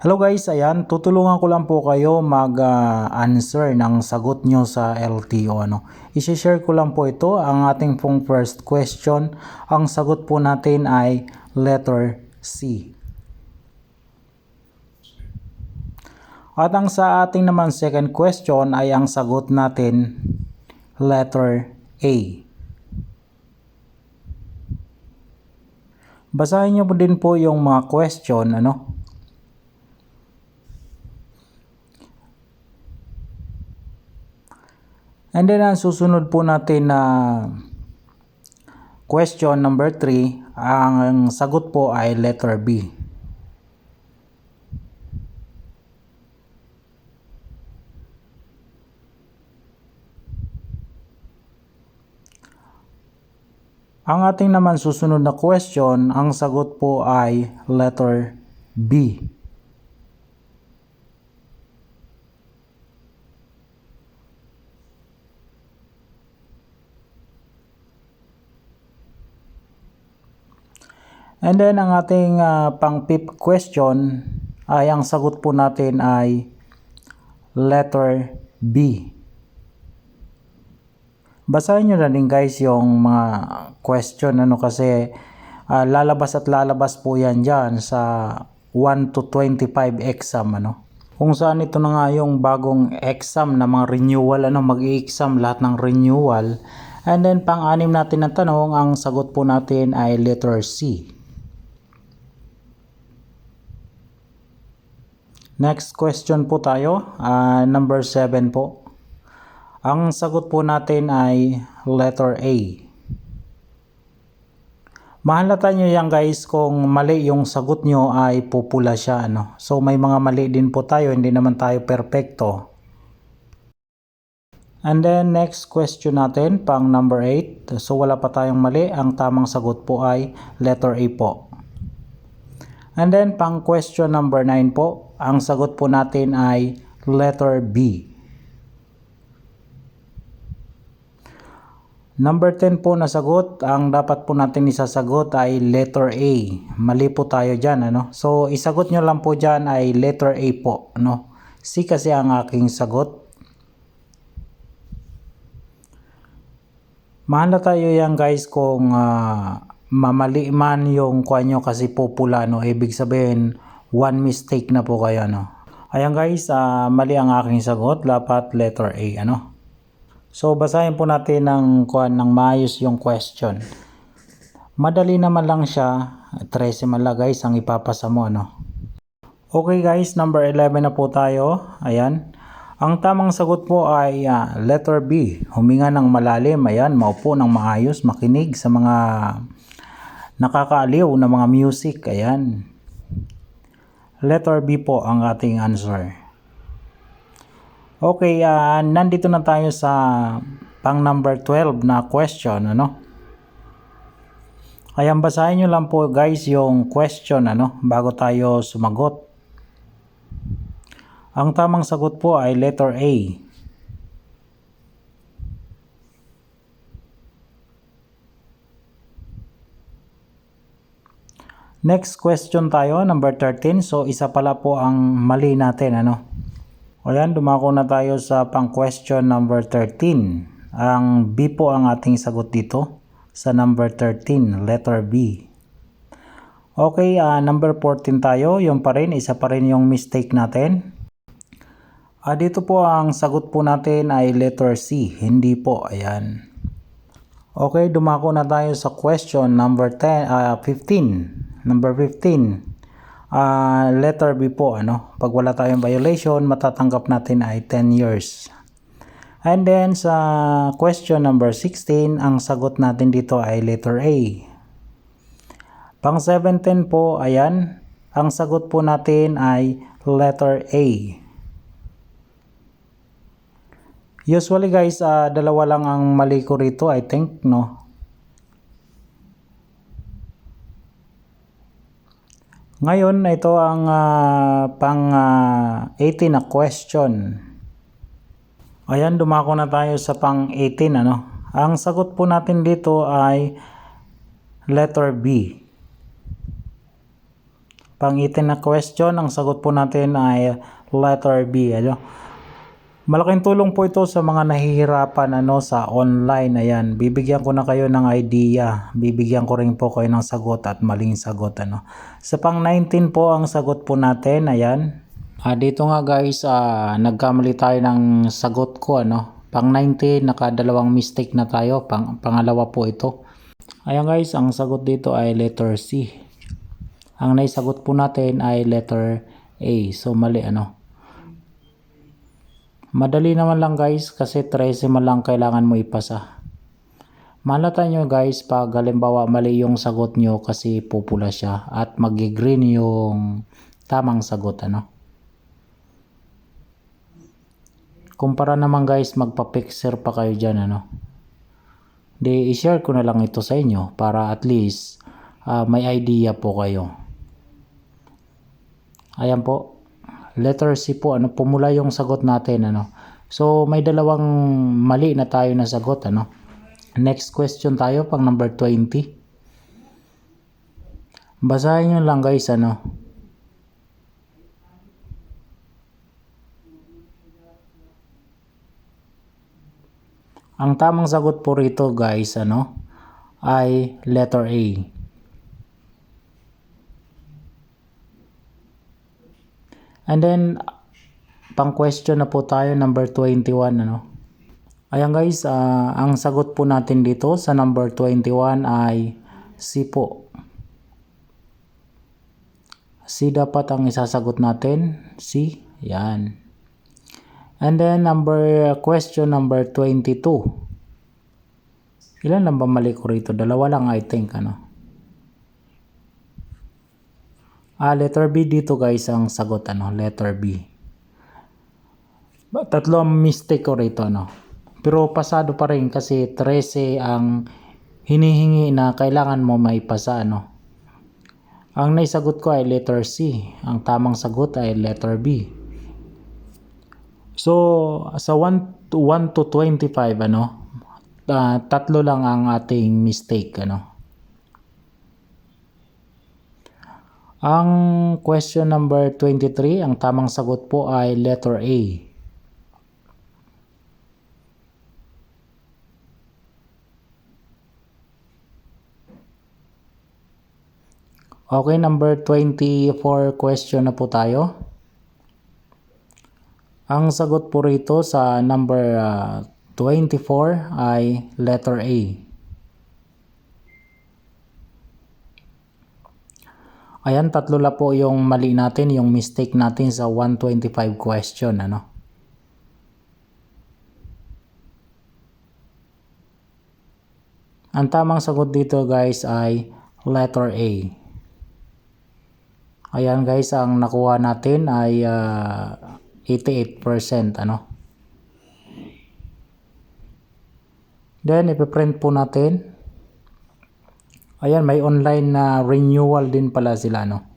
Hello guys, ayan, tutulungan ko lang po kayo mag-answer ng sagot nyo sa LTO. Ano. I-share ko lang po ito, ang ating pong first question. Ang sagot po natin ay letter C. At ang sa ating naman second question ay ang sagot natin letter A. Basahin nyo po din po yung mga question, ano? And then ang susunod po natin na question number 3, ang sagot po ay letter B. Ang ating naman susunod na question, ang sagot po ay letter B. And then ang ating ah, pang fifth question ay ang sagot po natin ay letter B. Basahin nyo na din guys yung mga question ano kasi ah, lalabas at lalabas po yan dyan sa 1 to 25 exam ano. Kung saan ito na nga yung bagong exam na mga renewal ano mag-exam lahat ng renewal. And then pang-anim natin na tanong ang sagot po natin ay letter C. Next question po tayo, ah, number 7 po. Ang sagot po natin ay letter A. Mahalata nyo yan guys kung mali yung sagot nyo ay pupula siya. Ano? So may mga mali din po tayo, hindi naman tayo perfecto. And then next question natin, pang number 8. So wala pa tayong mali, ang tamang sagot po ay letter A po. And then pang question number 9 po, ang sagot po natin ay letter B. Number 10 po na sagot, ang dapat po natin isasagot ay letter A. Mali po tayo dyan, ano? So, isagot nyo lang po dyan ay letter A po, no? C kasi ang aking sagot. Mahala tayo yan guys kung ah, mamali man yung kuha nyo kasi po pula, no? Ibig sabihin, one mistake na po kayo, no? Ayan guys, ah, mali ang aking sagot. Dapat letter A, ano? So, basahin po natin ng ng maayos yung question. Madali naman lang siya. 13 man lang guys ang ipapasa mo ano. Okay guys, number 11 na po tayo. Ayan. Ang tamang sagot po ay ah, letter B. Huminga ng malalim. Ayan, maupo ng maayos, makinig sa mga nakakaaliw na mga music. Ayan. Letter B po ang ating answer. Okay, ah, nandito na tayo sa pang number 12 na question, ano? Kaya basahin nyo lang po guys yung question, ano, bago tayo sumagot. Ang tamang sagot po ay letter A. Next question tayo, number 13. So, isa pala po ang mali natin, ano? Ayan, dumako na tayo sa pang question number 13. Ang B po ang ating sagot dito sa number 13, letter B. Okay, ah, number 14 tayo. Yung pa rin, isa pa rin yung mistake natin. Ah, dito po ang sagot po natin ay letter C, hindi po. Ayan. Okay, dumako na tayo sa question number 10, ah, 15. Number 15. Ah, letter B po, ano? Pag wala tayong violation, matatanggap natin ay 10 years. And then sa question number 16, ang sagot natin dito ay letter A. Pang 17 po, ayan, ang sagot po natin ay letter A. Usually guys, ah, dalawa lang ang mali ko rito, I think, no? Ngayon, ito ang ah, pang ah, 18 na question. Ayan, dumako na tayo sa pang 18, ano? Ang sagot po natin dito ay letter B. Pang-18 na question, ang sagot po natin ay letter B. Ano? Malaking tulong po ito sa mga nahihirapan ano, sa online. Ayan, bibigyan ko na kayo ng idea. Bibigyan ko rin po kayo ng sagot at maling sagot. Ano. Sa pang-19 po ang sagot po natin. Ayan. Ah, dito nga guys, ah, nagkamali tayo ng sagot ko. Ano. Pang-19, nakadalawang mistake na tayo. Pang pangalawa po ito. Ayan guys, ang sagot dito ay letter C. Ang naisagot po natin ay letter A. So mali ano. Madali naman lang guys kasi 13 man lang kailangan mo ipasa. Malata nyo guys pag halimbawa mali yung sagot nyo kasi pupula siya at magi-green yung tamang sagot ano. Kumpara naman guys magpa-picture pa kayo dyan ano. Di i-share ko na lang ito sa inyo para at least ah, may idea po kayo. Ayan po. Letter C po, ano, pumula yung sagot natin, ano. So, may dalawang mali na tayo na sagot, ano. Next question tayo, pang number 20. Basahin nyo lang guys, ano. Ang tamang sagot po rito guys, ano, ay letter A. And then, pang question na po tayo, number 21, ano. Ayan guys, ah, ang sagot po natin dito sa number 21 ay C po. C dapat ang isasagot natin. C, yan. And then, number, question number 22. Ilan lang ba mali ko rito? Dalawa lang I think, ano. Ah, letter B dito guys ang sagot ano, letter B. Tatlo ang mistake ko rito ano. Pero pasado pa rin kasi 13 ang hinihingi na kailangan mo maipasa ano. Ang naisagot ko ay letter C. Ang tamang sagot ay letter B. So, sa 1 to, 1 to 25 ano, ah, tatlo lang ang ating mistake ano. Ang question number 23, ang tamang sagot po ay letter A. Okay, number 24 question na po tayo. Ang sagot po rito sa number ah, 24 ay letter A. Ayan, tatlo la po yung mali natin, yung mistake natin sa 125 question, ano. Ang tamang sagot dito guys ay letter A. Ayan guys, ang nakuha natin ay ah, 88%, ano. Then, ipiprint po natin. Ayan, may online na renewal din pala sila, no?